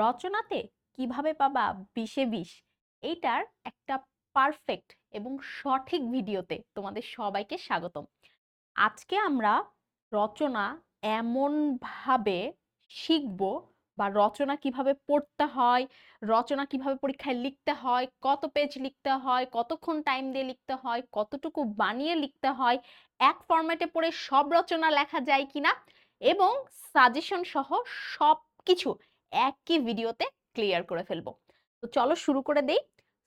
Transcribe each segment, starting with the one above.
রচনাতে কীভাবে পাবা বিশে বিশ এইটার একটা পারফেক্ট এবং সঠিক ভিডিওতে তোমাদের সবাইকে স্বাগতম। আজকে আমরা রচনা এমনভাবে শিখব বা রচনা কীভাবে পড়তে হয়, রচনা কীভাবে পরীক্ষায় লিখতে হয়, কত পেজ লিখতে হয়, কতক্ষণ টাইম দিয়ে লিখতে হয়, কতটুকু বানিয়ে লিখতে হয়, এক ফরম্যাটে পড়ে সব রচনা লেখা যায় কিনা এবং সাজেশন সহ সব কিছু একই ভিডিওতে ক্লিয়ার করে ফেলব। তো চলো শুরু করে দেই।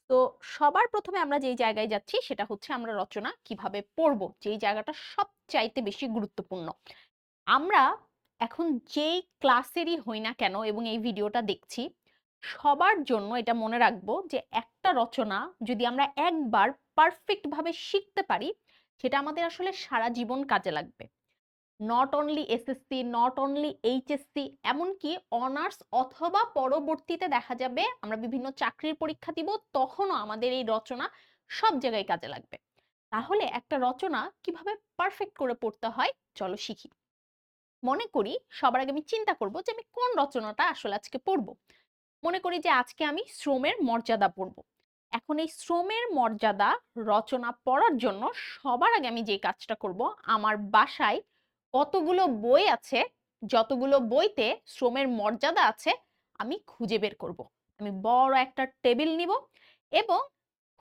তো সবার প্রথমে আমরা যেই জায়গায় যাচ্ছি সেটা হচ্ছে আমরা রচনা কীভাবে পড়ব, যেই জায়গাটা সবচাইতে বেশি গুরুত্বপূর্ণ। আমরা এখন যেই ক্লাসেরই হই না কেন এবং এই ভিডিওটা দেখছি, সবার জন্য এটা মনে রাখব যে একটা রচনা যদি আমরা একবার পারফেক্ট ভাবে শিখতে পারি, সেটা আমাদের আসলে সারা জীবন কাজে লাগবে। Not only SSC not only HSC এমনকি অনার্স অথবা পরবর্তীতে দেখা যাবে আমরা বিভিন্ন চাকরির পরীক্ষা দিব, তখনও আমাদের এই রচনা সব জায়গায় কাজে লাগবে। তাহলে একটা রচনা কীভাবে পারফেক্ট করে পড়তে হয়, চলো শিখি। মনে করি সবার আগে আমি চিন্তা করব যে আমি কোন রচনাটা আসলে আজকে পড়ব। মনে করি যে আজকে আমি শ্রমের মর্যাদা পড়ব। এখন এই শ্রমের মর্যাদা রচনা পড়ার জন্য সবার আগে আমি যে কাজটা করব, আমার বাসায় কতগুলো বই আছে, যতগুলো বইতে শ্রমের মর্যাদা আছে, আমি খুঁজে বের করব। আমি বড় একটা টেবিল নিব এবং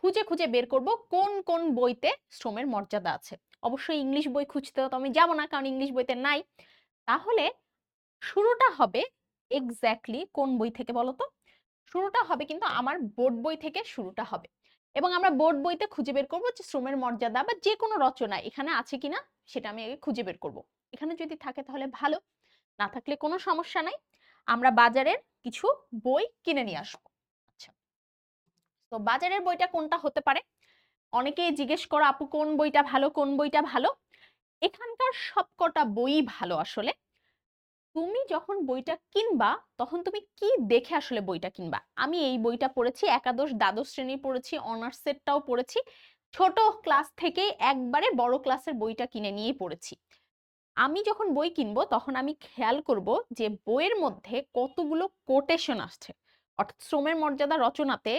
খুঁজে খুঁজে বের করব কোন কোন বইতে শ্রমের মর্যাদা আছে। অবশ্যই ইংলিশ বই খুঁজতে তো আমি যাব না, কারণ ইংলিশ বইতে নাই। তাহলে শুরুটা হবে এক্স্যাক্টলি কোন বই থেকে বলো তো? শুরুটা হবে কিন্তু আমার বোর্ড বই থেকে শুরুটা হবে। এবং আমরা বোর্ড বইতে খুঁজে বের করব যে শ্রমের মর্যাদা বা যে কোনো রচনা এখানে আছে কিনা, সেটা আমি আগে খুঁজে বের করব। এখানে যদি থাকে তাহলে ভালো। না থাকলে কোনো সমস্যা নাই। আমরা বাজারের কিছু বই কিনে নিয়ে আসব। আচ্ছা। তো বাজারের বইটা কোনটা হতে পারে? অনেকেই জিজ্ঞেস করো, আপু, কোন বইটা ভালো, কোন বইটা ভালো? এখানকার সবকটা বই ভালো আসলে। তুমি যখন বইটা কিনবা, তখন তুমি কি দেখে আসলে বইটা কিনবা? আমি এই বইটা পড়েছি, একাদশ, দ্বাদশ শ্রেণি পড়েছি, অনার্স সেটটাও পড়েছি। ছোট ক্লাস থেকে একবারে বড় ক্লাসের বইটা কিনে নিয়েই পড়েছি। আমি যখন বই কিনবো, তখন আমি খেয়াল করব যে বইয়ের মধ্যে কতগুলো কোটেশন আসছে। অর্থাৎ শ্রমের মর্যাদা রচনাতে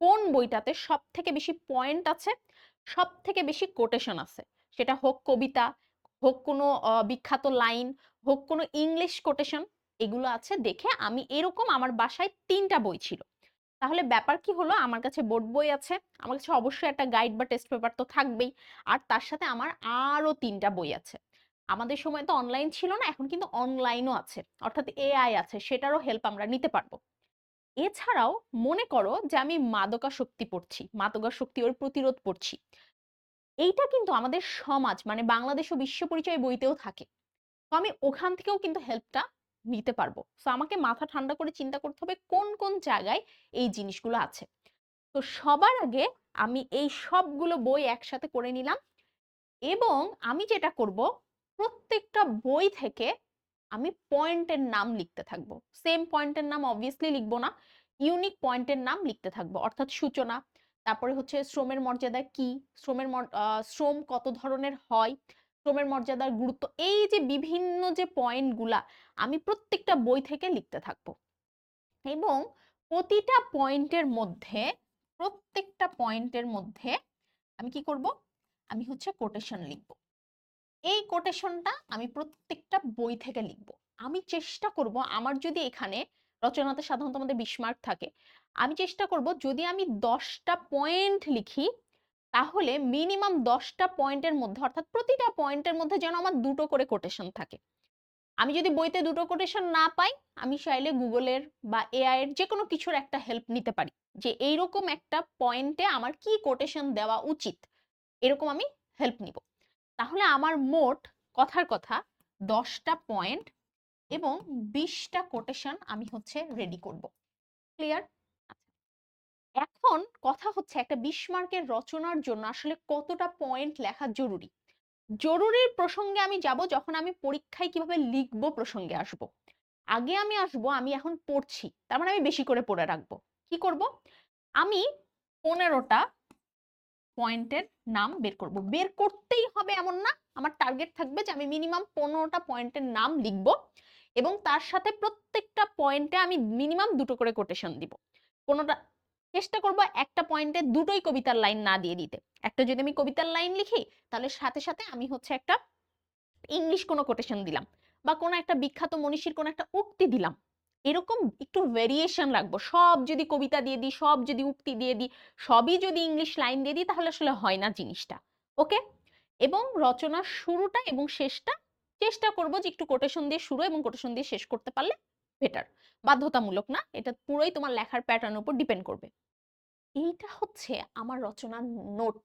কোন বইটাতে সব থেকে বেশি পয়েন্ট আছে সব থেকে বেশি কোটেশন আছে। সেটা হোক কবিতা, হোক কোনো বিখ্যাত লাইন হোক কোনো ইংলিশ কোটেশন এগুলো আছে দেখে আমি এরকম আমার বাসায় তিনটা বই ছিল। তাহলে ব্যাপার কি হলো? আমার কাছে বোর্ড বই আছে, আমার কাছে অবশ্যই একটা গাইড বা টেস্ট পেপার তো থাকবেই। আর তার সাথে আমার আরও তিনটা বই আছে। আমাদের সময় তো অনলাইন ছিল না, এখন কিন্তু অনলাইনও আছে। অর্থাৎ এআই আছে, সেটারও হেল্প আমরা নিতে পারব। এছাড়াও মনে করো যে আমি মাদকাসক্তি পড়ছি, মাদকাসক্তি ওর প্রতিরোধ পড়ছি। এইটা কিন্তু আমাদের সমাজ মানে বাংলাদেশ ও বিশ্ব পরিচয় বইতেও থাকে। তো আমি ওখান থেকেও কিন্তু হেল্পটা নিতে পারব। তো আমাকে মাথা ঠান্ডা করে চিন্তা করতে হবে কোন কোন জায়গায় এই জিনিসগুলো আছে। তো সবার আগে আমি এই সবগুলো বই একসাথে করে নিলাম এবং আমি যেটা করব প্রত্যেকটা বই থেকে আমি পয়েন্টের নাম লিখতে থাকব। সেম পয়েন্টের নাম অবভিয়াসলি লিখব না ইউনিক পয়েন্টের নাম লিখতে থাকব। অর্থাৎ সূচনা, তারপরে হচ্ছে শ্রমের মর্যাদা কি? শ্রমের শ্রম কত ধরনের হয়? শ্রমের মর্যাদার গুরুত্ব, এই যে বিভিন্ন যে পয়েন্টগুলা আমি প্রত্যেকটা বই থেকে লিখতে থাকব। এবং প্রতিটা পয়েন্টের মধ্যে, প্রত্যেকটা পয়েন্টের মধ্যে আমি কি করব? আমি হচ্ছে কোটেশন লিখব। এই কোটেশনটা আমি প্রত্যেকটা বই থেকে লিখব। আমি চেষ্টা করব আমার যদি এখানে রচনাতে সাধারণত আমাদের বিশ মার্ক থাকে, আমি চেষ্টা করব যদি আমি দশটা পয়েন্ট লিখি, তাহলে মিনিমাম দশটা পয়েন্টের মধ্যে, অর্থাৎ প্রতিটা পয়েন্টের মধ্যে যেন আমার দুটো করে কোটেশন থাকে। আমি যদি বইতে দুটো কোটেশন না পাই, আমি চাইলে গুগলের বা এআই এর যে কোনো কিছুর একটা হেল্প নিতে পারি যে এইরকম একটা পয়েন্টে আমার কি কোটেশন দেওয়া উচিত, এরকম আমি হেল্প নিব। তাহলে আমার মোট কথার কথা দশটা পয়েন্ট এবং বিশটা কোটেশন আমি হচ্ছে রেডি করব। ক্লিয়ার? এখন কথা হচ্ছে একটা বিশ মার্কের রচনার জন্য আসলে কতটা পয়েন্ট লেখা জরুরি। জরুরির প্রসঙ্গে আমি যাব যখন আমি পরীক্ষায় কীভাবে লিখব প্রসঙ্গে আসব। আগে আমি আসব, আমি এখন পড়ছি, তার মানে আমি বেশি করে পড়ে রাখব। কি করব? আমি পনেরোটা পয়েন্টের নাম বের করব। বের করতেই হবে এমন না, আমার টার্গেট থাকবে যে আমি মিনিমাম পনেরোটা পয়েন্টের নাম লিখব এবং তার সাথে প্রত্যেকটা পয়েন্টে আমি মিনিমাম দুটো করে কোটেশন দিব। কোনোটা চেষ্টা করব একটা পয়েন্টে দুটোই কবিতার লাইন না দিয়ে দিতে। একটা যদি আমি কবিতার লাইন লিখি, তাহলে সাথে সাথে আমি হচ্ছে একটা ইংলিশ কোনো কোটেশন দিলাম বা কোনো একটা বিখ্যাত মনীষীর কোনো একটা উক্তি দিলাম। এরকম একটু ভেরিয়েশন রাখব। সব যদি কবিতা দিয়ে দিই, সব যদি উক্তি দিয়ে দিই, সবই যদি ইংলিশ লাইন দিয়ে দিই, তাহলে আসলে হয় না জিনিসটা। ওকে? এবং রচনার শুরুটা এবং শেষটা চেষ্টা করব যে একটু কোটেশন দিয়ে শুরু এবং কোটেশন দিয়ে শেষ করতে পারলে বেটার বাধ্যতামূলক না, এটা পুরোই তোমার লেখার প্যাটার্নের উপর ডিপেন্ড করবে। এইটা হচ্ছে আমার রচনার নোট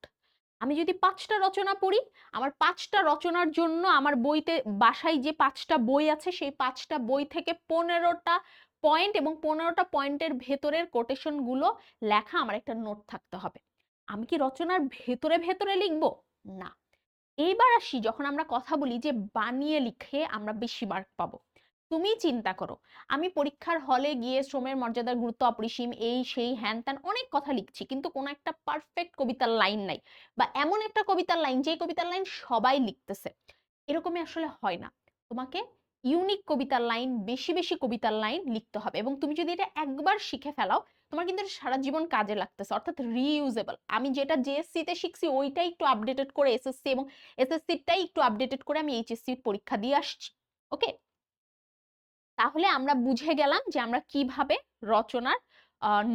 আমি যদি পাঁচটা রচনা পড়ি, আমার পাঁচটা রচনার জন্য আমার বইতে, বাসায় যে পাঁচটা বই আছে, সেই পাঁচটা বই থেকে পনেরোটা পয়েন্ট এবং পনেরোটা পয়েন্টের ভেতরের কোটেশনগুলো লেখা আমার একটা নোট থাকতে হবে। আমি কি রচনার ভেতরে ভেতরে লিখব? না। এইবার আসি যখন আমরা কথা বলি যে বানিয়ে লিখে আমরা বেশি মার্ক পাবো। তুমি চিন্তা করো। আমি পরীক্ষার হলে গিয়ে শ্রমের মর্যাদার গুরুত্ব অপরিসীম, এই, সেই, হ্যান ত্যান অনেক কথা লিখছি, কিন্তু কোনো একটা পারফেক্ট কবিতার লাইন নাই বা এমন একটা কবিতার লাইন যে কবিতার লাইন সবাই লিখতেছে। এরকমই আসলে হয় না। তোমাকে ইউনিক কবিতার লাইন বেশি বেশি কবিতার লাইন লিখতে হবে এবং তুমি যদি এটা একবার শিখে ফেলাও, তোমার কিন্তু সারা জীবন কাজে লাগতেছে, অর্থাৎ রিইউজেবল আমি যেটা জেএসসি তে শিখছি ওইটাই একটু আপডেটেড করে এসএসসি এবং এসএসসিটাই একটু আপডেটেড করে আমি এইচএসসি পরীক্ষা দিয়ে আসছি ওকে তাহলে আমরা বুঝে গেলাম যে আমরা কীভাবে রচনার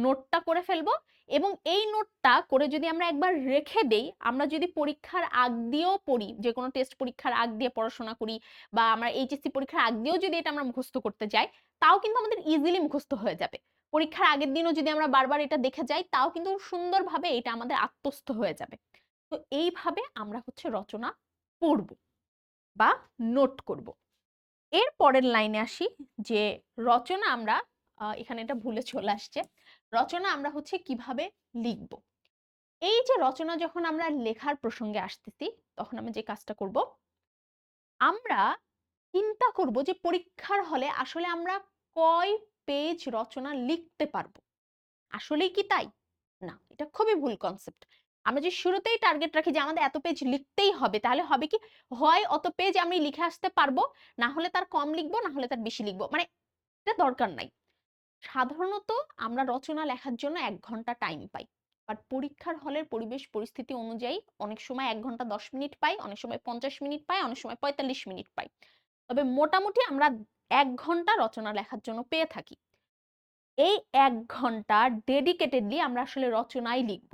নোটটা করে ফেলব এবং এই নোটটা করে যদি আমরা একবার রেখে দেই, আমরা যদি পরীক্ষার আগ দিয়েও পড়ি যে কোনো টেস্ট পরীক্ষার আগ দিয়ে পড়াশোনা করি বা আমরা এইচএসসি পরীক্ষার আগ দিয়েও যদি এটা আমরা মুখস্থ করতে যাই, তাও কিন্তু আমাদের ইজিলি মুখস্থ হয়ে যাবে। পরীক্ষার আগের দিনও যদি আমরা বারবার এটা দেখে যাই, তাও কিন্তু সুন্দরভাবে এটা আমাদের আত্মস্থ হয়ে যাবে। তো এইভাবে আমরা হচ্ছে রচনা পড়ব বা নোট করব। এর পরের লাইনে আসি, যে রচনা আমরা এখানে এটা ভুলে চলে আসছে। রচনা আমরা হচ্ছে কীভাবে লিখব? এই যে রচনা যখন আমরা লেখার প্রসঙ্গে আসতেছি, তখন আমি যে কাজটা করব, আমরা চিন্তা করব যে পরীক্ষার হলে আসলে আমরা কয় পেজ রচনা লিখতে পারব। আসলেই কি তাই? না, এটা খুবই ভুল কনসেপ্ট আমরা যে শুরুতেই টার্গেট রাখি যে আমাদের এত পেজ লিখতেই হবে, তাহলে হবে কি? হয় অত পেজ আমি লিখে আসতে পারব, না হলে তার কম লিখব, না হলে তার বেশি লিখব। মানে এটা দরকার নাই। সাধারণত আমরা রচনা লেখার জন্য এক ঘণ্টা টাইম পাই। বাট পরীক্ষার হলের পরিবেশ পরিস্থিতি অনুযায়ী অনেক সময় এক ঘণ্টা দশ মিনিট পাই, অনেক সময় পঞ্চাশ মিনিট পাই, অনেক সময় পঁয়তাল্লিশ মিনিট পাই। তবে মোটামুটি আমরা এক ঘণ্টা রচনা লেখার জন্য পেয়ে থাকি। এই এক ঘণ্টা ডেডিকেটেডলি আমরা আসলে রচনাই লিখব।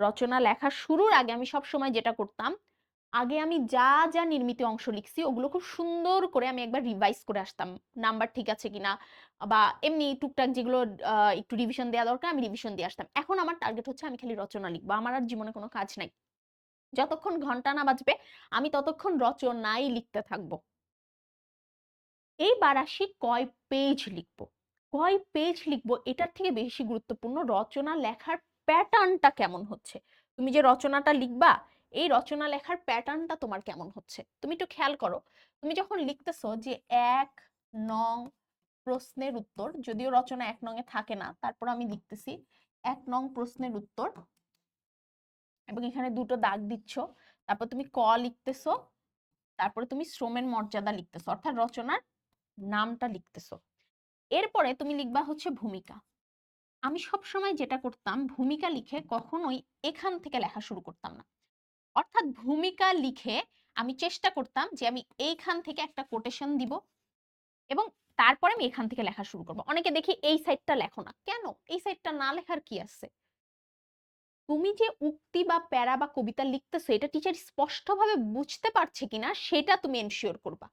রচনা, লেখা শুরুর আগে আমি সব সময় যেটা করতাম, আগে আমি যা যা নির্মিত অংশ লিখছি, ওগুলো খুব সুন্দর করে আমি একবার রিভাইজ করে আসতাম। নাম্বার ঠিক আছে কিনা বা এমনি টুকটাক যেগুলো একটু রিভিশন দেওয়া দরকার, আমি রিভিশন দিয়ে আসতাম। এখন আমার টার্গেট হচ্ছে আমি খালি রচনা লিখব, আমার আর জীবনে কোনো কাজ নাই। যতক্ষণ ঘণ্টা না বাজবে, আমি ততক্ষণ রচনাই লিখতে থাকব। এইবার আসি কয় পেজ লিখব। কয় পেজ লিখব, এটার থেকে বেশি গুরুত্বপূর্ণ রচনা, লেখার প্যাটার্নটা কেমন হচ্ছে? তুমি যে রচনাটা লিখবা, এই রচনা লেখার প্যাটার্নটা তোমার কেমন হচ্ছে? তুমি একটু খেয়াল করো। তুমি যখন লিখতেছো যে এক নং প্রশ্নের উত্তর, যদিও রচনা এক নং এ থাকে না, তারপর আমি লিখতেছি এক নং প্রশ্নের উত্তর এবং এখানে দুটো দাগ দিচ্ছ, তারপর তুমি ক লিখতেছো, তারপরে তুমি শ্রমের মর্যাদা লিখতেছো, অর্থাৎ রচনার নামটা লিখতেছো। এরপরে তুমি লিখবা হচ্ছে ভূমিকা। আমি সব সময় যেটা করতাম, ভূমিকা লিখে কখনোই এখান থেকে লেখা শুরু করতাম না। অর্থাৎ ভূমিকা লিখে আমি চেষ্টা করতাম যে আমি এইখান থেকে একটা কোটেশন দিব এবং তারপরে আমি এখান থেকে লেখা শুরু করব। অনেকে দেখি এই সাইডটা লেখো না। কেন? এই সাইডটা না লেখার কি আছে? তুমি যে উক্তি বা প্যারা বা কবিতা লিখতেছো, এটা টিচার স্পষ্টভাবে বুঝতে পারছে কিনা, সেটা তুমি এনশিওর করবা।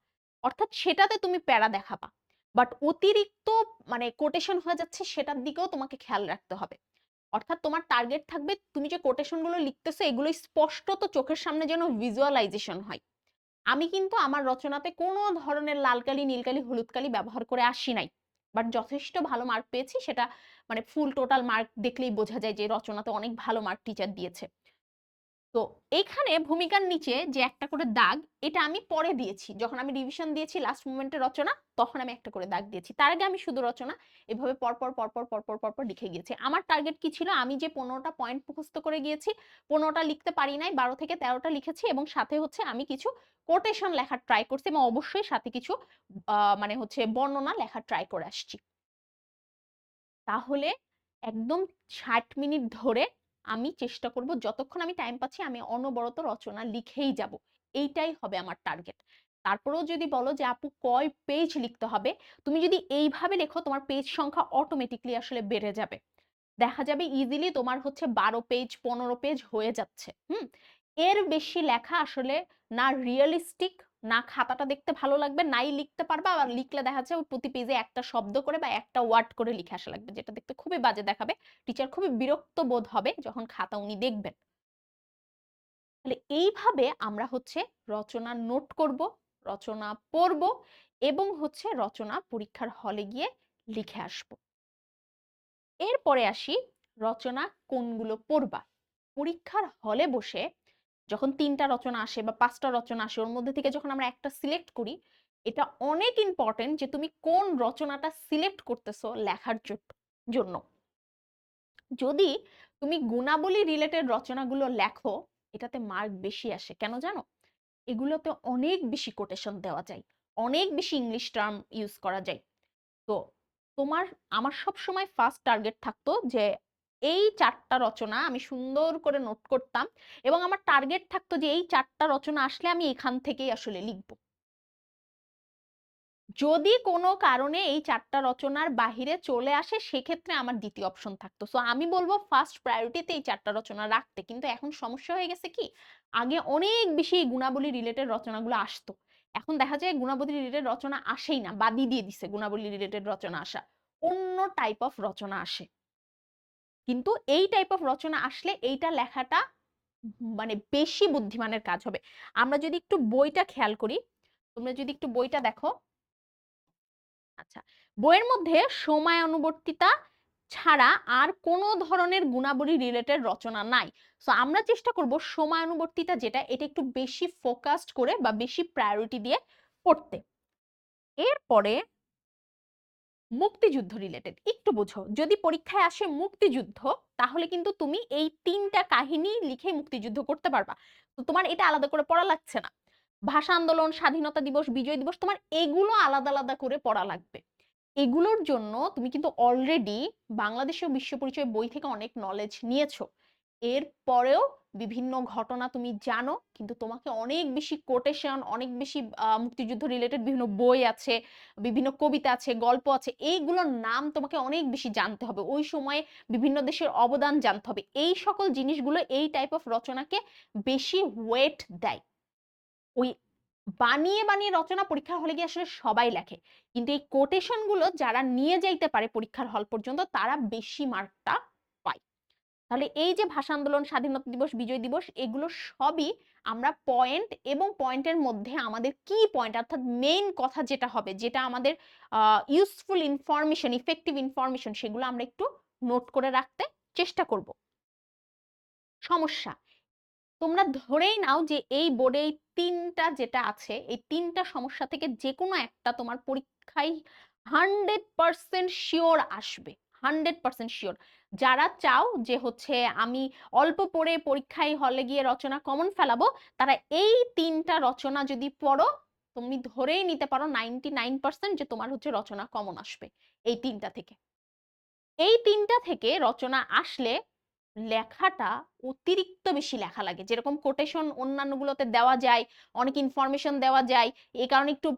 অর্থাৎ সেটাতে তুমি প্যারা দেখাবা। বাট অতিরিক্ত মানে কোটেশন হয়ে যাচ্ছে সেটার দিকেও তোমাকে খেয়াল রাখতে হবে। অর্থাৎ তোমার টার্গেট থাকবে, তুমি যে কোটেশনগুলো লিখতেছো এগুলো স্পষ্টত চোখের সামনে যেন ভিজুয়ালাইজেশন হয়। আমি কিন্তু আমার রচনাতে কোনো ধরনের লালকালি, নীলকালি, হলুদকালি ব্যবহার করে আসি নাই। বাট যথেষ্ট ভালো মার্ক পেয়েছি, সেটা মানে ফুল টোটাল মার্ক দেখলেই বোঝা যায় যে রচনাতে অনেক ভালো মার্ক টিচার দিয়েছে। তো এখানে ভূমিকার নিচে যে একটা করে দাগ, এটা আমি পরে দিয়েছি। যখন আমি রিভিশন দিয়েছি লাস্ট মোমেন্টে রচনা, তখন আমি একটা করে দাগ দিয়েছি। তার আগে আমি শুধু রচনা, এভাবে পরপর পরপর পরপর পরপর লিখে গিয়েছি। আমার টার্গেট কি ছিল? আমি যে পনেরোটা পয়েন্ট মুখস্থ করে গিয়েছি, পনেরোটা লিখতে পারি নাই, বারো থেকে তেরোটা লিখেছি এবং সাথে হচ্ছে আমি কিছু কোটেশন লেখার ট্রাই করছি এবং অবশ্যই সাথে কিছু মানে হচ্ছে বর্ণনা লেখার ট্রাই করে আসছি। তাহলে একদম ষাট মিনিট ধরে আমি চেষ্টা করব যতক্ষণ আমি টাইম পাচ্ছি, আমি অনবরত রচনা লিখেই যাব। এইটাই হবে আমার টার্গেট তারপরেও যদি বলো যে, আপু, কয় পেজ লিখতে হবে? তুমি যদি এইভাবে লেখো, তোমার পেজ সংখ্যা অটোমেটিকলি আসলে বেড়ে যাবে। দেখা যাবে ইজিলি তোমার হচ্ছে বারো পেজ পনেরো পেজ হয়ে যাচ্ছে। হুম? এর বেশি লেখা আসলে না রিয়েলিস্টিক না খাতাটা দেখতে ভালো লাগবে নাই লিখতে পারবা। আবার লিখলে দেখা যাচ্ছে প্রতি পেজে একটা শব্দ করে বা একটা ওয়ার্ড করে লিখে আসা লাগবে যেটা দেখতে খুবই বাজে দেখাবে। টিচার খুবই বিরক্ত বোধ হবে যখন খাতা উনি দেখবেন। তাহলে এইভাবে আমরা হচ্ছে রচনা নোট করব রচনা পড়ব এবং হচ্ছে রচনা পরীক্ষার হলে গিয়ে লিখে আসব। এরপরে আসি রচনা কোনগুলো পড়বা। পরীক্ষার হলে বসে যখন তিনটা রচনা আসে বা পাঁচটা রচনা আসে, ওর মধ্যে থেকে যখন আমরা একটা সিলেক্ট করি, এটা অনেক ইম্পর্টেন্ট যে তুমি কোন রচনাটা সিলেক্ট করতেছো লেখার জন্য। যদি তুমি গুণাবলী রিলেটেড রচনাগুলো লেখো, এটাতে মার্ক বেশি আসে। কেন জানো? এগুলোতে অনেক বেশি কোটেশন দেওয়া যায়, অনেক বেশি ইংলিশ টার্ম ইউজ করা যায়। তো তোমার, আমার সব সময় ফার্স্ট টার্গেট থাকতো যে এই চারটা রচনা আমি সুন্দর করে নোট করতাম এবং আমার টার্গেট থাকতো যে এই চারটা রচনা আসলে আমি এখান থেকেই আসলে লিখব। যদি কোনো কারণে এই চারটা রচনার বাহিরে চলে আসে, সেক্ষেত্রে আমার দ্বিতীয় অপশন থাকতো। সো আমি বলব ফার্স্ট প্রায়োরিটিতে এই চারটা রচনা রাখতে। কিন্তু এখন সমস্যা হয়ে গেছে কি? আগে অনেক বেশি গুণাবলী রিলেটেড রচনাগুলো আসতো। এখন দেখা যায় গুণাবলী রিলেটেড রচনা আসেই না, বাদই দিয়ে দিছে গুণাবলী রিলেটেড রচনা আসা। অন্য টাইপ অফ রচনা আসে। কিন্তু এই টাইপ অফ রচনা আসলে এইটা লেখাটা মানে বেশি বুদ্ধিমানের কাজ হবে। আমরা যদি একটু বইটা খেয়াল করি, তোমরা যদি একটু বইটা দেখো। আচ্ছা বইয়ের মধ্যে সময় অনুবর্তিতা ছাড়া আর কোনো ধরনের গুণাবলী রিলেটেড রচনা নাই। সো আমরা চেষ্টা করব সময়ানুবর্তিতা যেটা, এটা একটু বেশি ফোকাসড করে বা বেশি প্রায়োরিটি দিয়ে পড়তে। এরপরে মুক্তিযুদ্ধ রিলেটেড একটু বোঝো, যদি পরীক্ষায় আসে মুক্তিযুদ্ধ, তাহলে কিন্তু তুমি এই তিনটা কাহিনী লিখে মুক্তিযুদ্ধ করতে পারবা। তো তোমার এটা আলাদা করে পড়া লাগছে না। ভাষা আন্দোলন, স্বাধীনতা দিবস, বিজয় দিবস, তোমার এগুলো আলাদা আলাদা করে পড়া লাগবে। এগুলোর জন্য তুমি কিন্তু অলরেডি বাংলাদেশ ও বিশ্ব পরিচয় বই থেকে অনেক নলেজ নিয়েছো। এর পরেও বিভিন্ন ঘটনা তুমি জানো, কিন্তু তোমাকে অনেক বেশি কোটেশন অনেক বেশি মুক্তিযুদ্ধ রিলেটেড বিভিন্ন বই আছে, বিভিন্ন কবিতা আছে, গল্প আছে, এইগুলোর নাম তোমাকে অনেক বেশি জানতে হবে। ওই সময়ে বিভিন্ন দেশের অবদান জানতে হবে। এই সকল জিনিসগুলো এই টাইপ অফ রচনাকে বেশি ওয়েট দেয়। ওই বানিয়ে বানিয়ে রচনা পরীক্ষার হলে গিয়ে আসলে সবাই লেখে। কিন্তু এই কোটেশনগুলো যারা নিয়ে যাইতে পারে পরীক্ষার হল পর্যন্ত, তারা বেশি মার্কটা তাহলে এই যে ভাষা আন্দোলন, স্বাধীনতা দিবস, বিজয় দিবস, এগুলো সবই আমরা পয়েন্ট এবং পয়েন্টের মধ্যে আমাদের কি পয়েন্ট অর্থাৎ মেইন কথা যেটা হবে, যেটা আমাদের ইউজফুল ইনফরমেশন ইফেক্টিভ ইনফরমেশন সেগুলো আমরা একটু নোট করে রাখতে চেষ্টা করব। সমস্যা, তোমরা ধরেই নাও যে এই বোর্ডে এই তিনটা যেটা আছে, এই তিনটা সমস্যা থেকে যে কোনো একটা তোমার পরীক্ষায় হান্ড্রেড পার্সেন্ট শিওর আসবে হান্ড্রেড পার্সেন্ট শিওর যারা চাও যে হচ্ছে আমি অল্প পড়ে পরীক্ষায় হলে গিয়ে রচনা কমন ফেলাবো, তারা এই তিনটা রচনা যদি পড়ো, তুমি ধরেই নিতে পারো নাইনটি নাইন পার্সেন্ট যে তোমার হচ্ছে রচনা কমন আসবে, এই তিনটা থেকে। এই তিনটা থেকে রচনা আসলে লেখাটা অতিরিক্ত বেশি লেখা লাগে। যেরকম কোটেশন অন্যান্যগুলোতে দেওয়া যায়, অনেক ইনফরমেশন দেওয়া যায় এই কারণে একটু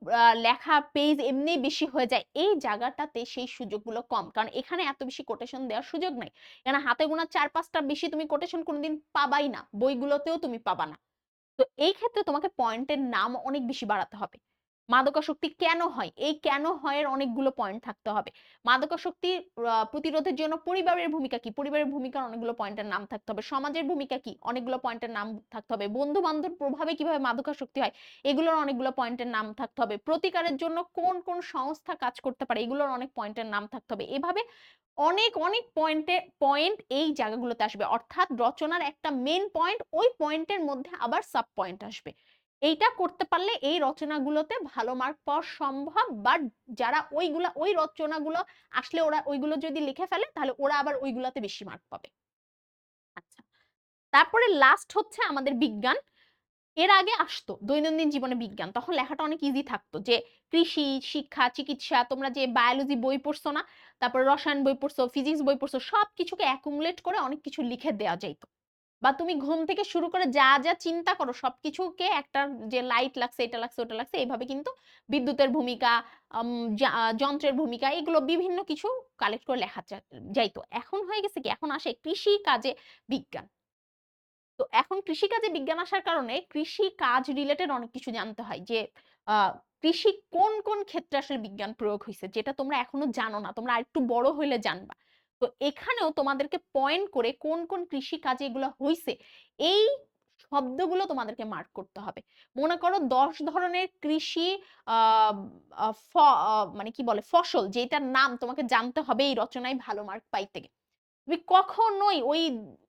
লেখা পেজ এমনি বেশি হয়ে যায়। এই জায়গাটাতে সেই সুযোগগুলো কম। কারণ এখানে এত বেশি কোটেশন দেওয়ার সুযোগ নাই। এখানে হাতে গোনা চার, পাঁচটা বেশি তুমি কোটেশন কোনোদিন পাবাই না। বইগুলোতেও তুমি পাবা না। তো এই ক্ষেত্রে তোমাকে পয়েন্টের নাম অনেক বেশি বাড়াতে হবে। মাদকাসক্তি কেন হয়? এই কেন হয় এর অনেকগুলো পয়েন্ট থাকতে হবে। মাদকাসক্তি প্রতিরোধের জন্য পরিবারের ভূমিকা কি? পরিবারের ভূমিকার অনেকগুলো পয়েন্টের নাম থাকতে হবে। সমাজের ভূমিকা কি? অনেকগুলো পয়েন্টের নাম থাকতে হবে। বন্ধু বান্ধব প্রভাবে কীভাবে মাদকাসক্তি হয়? এগুলোর অনেকগুলো পয়েন্টের নাম থাকতে হবে। প্রতিকারের জন্য কোন কোন সংস্থা কাজ করতে পারে? এগুলোর অনেক পয়েন্টের নাম থাকতে হবে। এভাবে অনেক অনেক পয়েন্টে পয়েন্ট এই জায়গাগুলোতে আসবে। অর্থাৎ রচনার একটা মেন পয়েন্ট ওই পয়েন্টের মধ্যে আবার সাব পয়েন্ট আসবে। এইটা করতে পারলে এই রচনাগুলোতে ভালো মার্ক পাওয়া সম্ভব। বাট যারা ওইগুলা, ওই রচনাগুলো আসলে ওরা ওইগুলো যদি লিখে ফেলে, তাহলে ওরা আবার ওইগুলাতে বেশি মার্ক পাবে। আচ্ছা তারপরে লাস্ট হচ্ছে আমাদের বিজ্ঞান। এর আগে আসতো দৈনন্দিন জীবনে বিজ্ঞান। তখন লেখাটা অনেক ইজি থাকতো যে কৃষি, শিক্ষা, চিকিৎসা, তোমরা যে বায়োলজি বই পড়ছো না, তারপর রসায়ন বই পড়ছো ফিজিক্স বই পড়ছো সব কিছুকে অ্যাকুমুলেট করে অনেক কিছু লিখে দেওয়া যাইত। বা তুমি ঘুম থেকে শুরু করে যা যা চিন্তা করো সবকিছুকে একটা যে লাইট লাগছে, এটা লাগছে, ওটা লাগছে, এইভাবে কিন্তু বিদ্যুতের ভূমিকা যন্ত্রের ভূমিকা, এগুলো বিভিন্ন কিছু কালেক্ট করে লেখা যাইতো। এখন হয়ে গেছে কি? এখন আসে কৃষি কাজে বিজ্ঞান। তো এখন কৃষিকাজে বিজ্ঞান আসার কারণে কৃষি কাজ রিলেটেড অনেক কিছু জানতে হয় যে কৃষি কোন কোন ক্ষেত্রে আসলে বিজ্ঞান প্রয়োগ হয়েছে যেটা তোমরা এখনও জানো না, তোমরা আরেকটু বড় হইলে জানবা। তো এখানেও তোমাদেরকে পয়েন্ট করে কোন কোন কৃষি কাজে এগুলো হয়েছে এই শব্দগুলো তোমাদেরকে মার্ক করতে হবে। মনে করো দশ ধরনের কৃষি মানে কি বলে, ফসল যেটার নাম তোমাকে জানতে হবে এই রচনায় ভালো মার্ক পাইতে তুমি কখনোই ওই,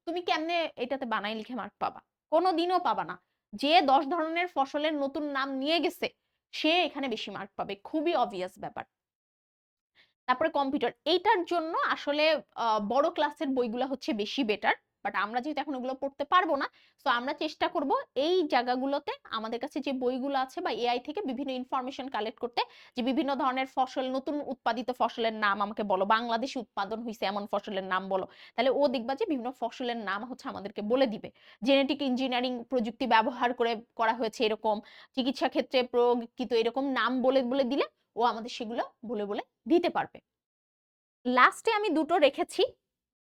তুমি কেমনে এটাতে বানাই লিখে মার্ক পাবা? কোনোদিনও পাবা না। যে দশ ধরনের ফসলের নতুন নাম নিয়ে গেছে, সে এখানে বেশি মার্ক পাবে। খুবই অবভিয়াস ব্যাপার। তারপরে কম্পিউটার এইটার জন্য আসলে বড় ক্লাসের বইগুলো হচ্ছে বেশি বেটার বাট আমরা যেহেতু এখন ওগুলো পড়তে পারব না তো আমরা চেষ্টা করব এই জায়গাগুলোতে আমাদের কাছে যে বইগুলো আছে বা এআই থেকে বিভিন্ন ইনফরমেশন কালেক্ট করতে, যে বিভিন্ন ধরনের ফসল, নতুন উৎপাদিত ফসলের নাম আমাকে বলো, বাংলাদেশে উৎপাদন হয়েছে এমন ফসলের নাম বলো, তাহলে ও দেখবা যে বিভিন্ন ফসলের নাম হচ্ছে আমাদেরকে বলে দিবে। জেনেটিক ইঞ্জিনিয়ারিং প্রযুক্তি ব্যবহার করে করা হয়েছে এরকম, চিকিৎসা ক্ষেত্রে প্রয়োগকৃত এরকম নাম বলে বলে দিলে ও আমাদের সেগুলো বলে বলে দিতে পারবে। লাস্টে আমি দুটো রেখেছি।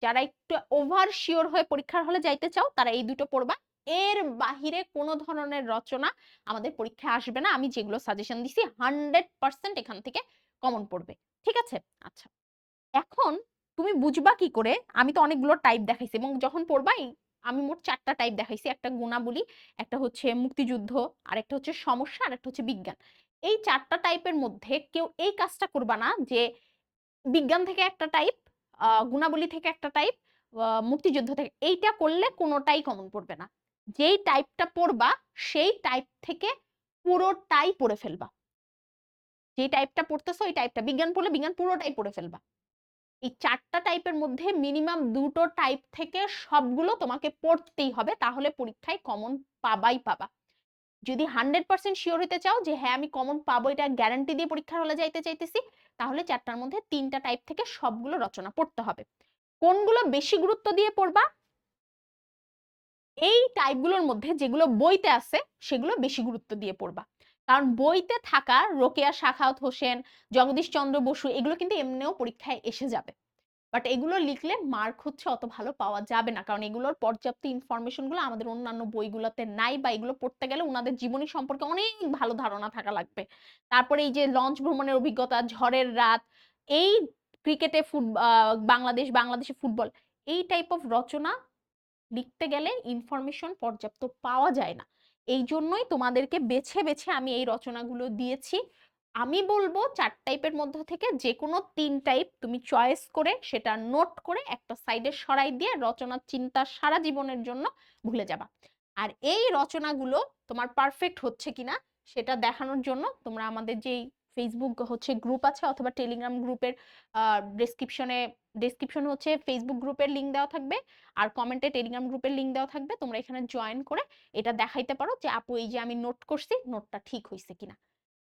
যারা একটু ওভার শিওর হয়ে পরীক্ষার হলে যাইতে চাও, তারা এই দুটো পড়বা। এর বাহিরে কোনো ধরনের রচনা আমাদের পরীক্ষায় আসবে না। আমি যেগুলো সাজেশন দিছি হান্ড্রেড পার্সেন্ট এখান থেকে কমন পড়বে। ঠিক আছে? আচ্ছা। এখন তুমি বুঝবা কি করে? আমি তো অনেকগুলো টাইপ দেখাইছি এবং যখন পড়বা আমি মোট চারটা টাইপ দেখাইছি। একটা গুণাবলী, একটা হচ্ছে মুক্তিযুদ্ধ আর একটা হচ্ছে সমস্যা আর একটা হচ্ছে বিজ্ঞান। এই চারটা টাইপের মধ্যে কেউ এই কাজটা করবা না যে, বিজ্ঞান থেকে একটা টাইপ গুণাবলী থেকে একটা টাইপ মুক্তিযুদ্ধ থেকে, এইটা করলে কোনোটাই কমন পড়বে না। যেই টাইপটা পড়বা, সেই টাইপ থেকে পুরোটাই পড়ে ফেলবা। যে টাইপটা পড়তেছো, ওই টাইপটা। বিজ্ঞান পড়লে বিজ্ঞান পুরোটাই পড়ে ফেলবা। এই চারটা টাইপের মধ্যে মিনিমাম দুটো টাইপ থেকে সবগুলো তোমাকে পড়তেই হবে, তাহলে পরীক্ষায় কমন পাবাই পাবা। যদি হান্ড্রেড পার্সেন্ট শিওর হতে চাও যে হ্যাঁ আমি কমন পাবো, এটা গ্যারান্টি দিয়ে পরীক্ষার হলে যাইতে চাইতেছি, তাহলে চারটার মধ্যে তিনটা টাইপ থেকে সবগুলো রচনা পড়তে হবে। কোনগুলো বেশি গুরুত্ব দিয়ে পড়বা? এই টাইপগুলোর মধ্যে যেগুলো বইতে আছে, সেগুলো বেশি গুরুত্ব দিয়ে পড়বা। কারণ বইতে থাকা রোকেয়া শাখাওত হোসেন, জগদীশ চন্দ্র বসু, এগুলো কিন্তু এমনিও পরীক্ষায় এসে যাবে। বাট এগুলো লিখলে মার্ক হচ্ছে অত ভালো পাওয়া যাবে না। কারণ এগুলোর পর্যাপ্ত ইনফরমেশনগুলো আমাদের অন্যান্য বইগুলোতে নাই বা এগুলো পড়তে গেলে ওনাদের জীবনী সম্পর্কে অনেক ভালো ধারণা থাকা লাগবে। তারপরে এই যে লঞ্চ ভ্রমণের অভিজ্ঞতা, ঝড়ের রাত, এই ক্রিকেটে ফুট বাংলাদেশ, বাংলাদেশে ফুটবল এই টাইপ অফ রচনা লিখতে গেলে ইনফরমেশন পর্যাপ্ত পাওয়া যায় না। এই জন্যই তোমাদেরকে বেছে বেছে আমি এই রচনাগুলো দিয়েছি। আমি বলব চার টাইপের মধ্যে থেকে যে কোনো তিন টাইপ তুমি চয়েস করে সেটা নোট করে একটা সাইডে সরাই দিয়ে রচনার চিন্তা সারা জীবনের জন্য ভুলে যাবা। আর এই রচনাগুলো তোমার পারফেক্ট হচ্ছে কিনা সেটা দেখানোর জন্য তোমরা আমাদের যেই ফেসবুক হচ্ছে গ্রুপ আছে অথবা টেলিগ্রাম গ্রুপের ডেসক্রিপশনে ডেসক্রিপশনে হচ্ছে ফেসবুক গ্রুপের লিঙ্ক দেওয়া থাকবে। আর কমেন্টে টেলিগ্রাম গ্রুপের লিঙ্ক দেওয়া থাকবে। তোমরা এখানে জয়েন করে এটা দেখাইতে পারো যে, আপু, এই যে আমি নোট করছি নোটটা ঠিক হয়েছে কিনা?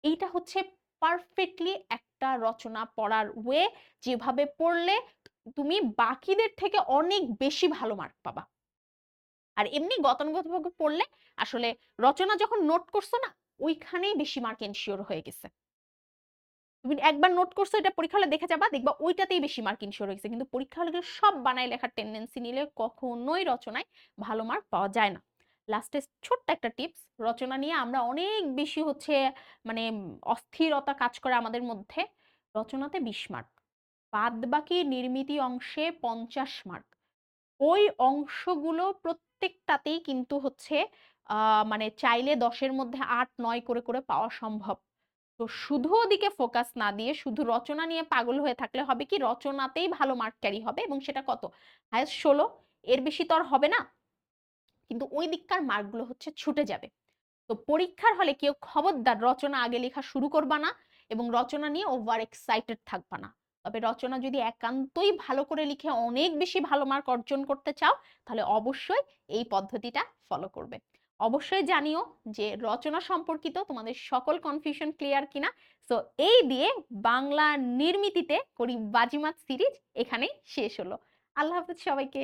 এইটা হচ্ছে পারফেক্টলি একটা রচনা পড়ার ওয়ে যেভাবে পড়লে তুমি বাকিদের থেকে অনেক বেশি ভালো মার্ক পাবা। আর এমনি গতানুগতভাবে পড়লে আসলে রচনা যখন নোট করছ না, ওইখানেই বেশি মার্ক এনশিওর হয়ে গেছে। তুমি একবার নোট করছ, এটা পরীক্ষা হলে দেখে যাবা, দেখবা ওইটাতেই বেশি মার্ক ইনশিওর হয়েছে কিন্তু পরীক্ষা হলে সব বানায় লেখার টেন্ডেন্সি নিলে কখনোই রচনায় ভালো মার্ক পাওয়া যায় না। লাস্টে ছোট্ট একটা টিপস, রচনা নিয়ে আমরা অনেক বেশি হচ্ছে মানে অস্থিরতা কাজ করে আমাদের মধ্যে। রচনাতে বিশ মার্ক বাদ বাকি নির্মিতি অংশে পঞ্চাশ মার্ক। ওই অংশগুলো প্রত্যেকটাতেই কিন্তু হচ্ছে মানে চাইলে দশের মধ্যে আট, নয় করে করে পাওয়া সম্ভব। তো শুধু ওদিকে ফোকাস না দিয়ে শুধু রচনা নিয়ে পাগল হয়ে থাকলে হবে কি? রচনাতেই ভালো মার্ক ক্যারি হবে এবং সেটা কত? হায়েস্ট ষোলো, এর বেশি তো আর হবে না। কিন্তু ওই দিককার মার্কগুলো হচ্ছে ছুটে যাবে। তো পরীক্ষার হলে কেউ খবরদার রচনা আগে লেখা শুরু করবা না এবং রচনা নিয়ে ওভার এক্সাইটেড থাকবা না। তবে রচনা যদি একান্তই ভালো করে লিখে অনেক বেশি ভালো মার্ক অর্জন করতে চাও, তাহলে অবশ্যই এই পদ্ধতিটা ফলো করবে। অবশ্যই জানিও যে রচনা সম্পর্কিত তোমাদের সকল কনফিউশন ক্লিয়ার কিনা। সো এই দিয়ে বাংলা নির্মিতিতে করি বাজিমাত সিরিজ এখানেই শেষ হলো। আল্লাহ হাফেজ সবাইকে।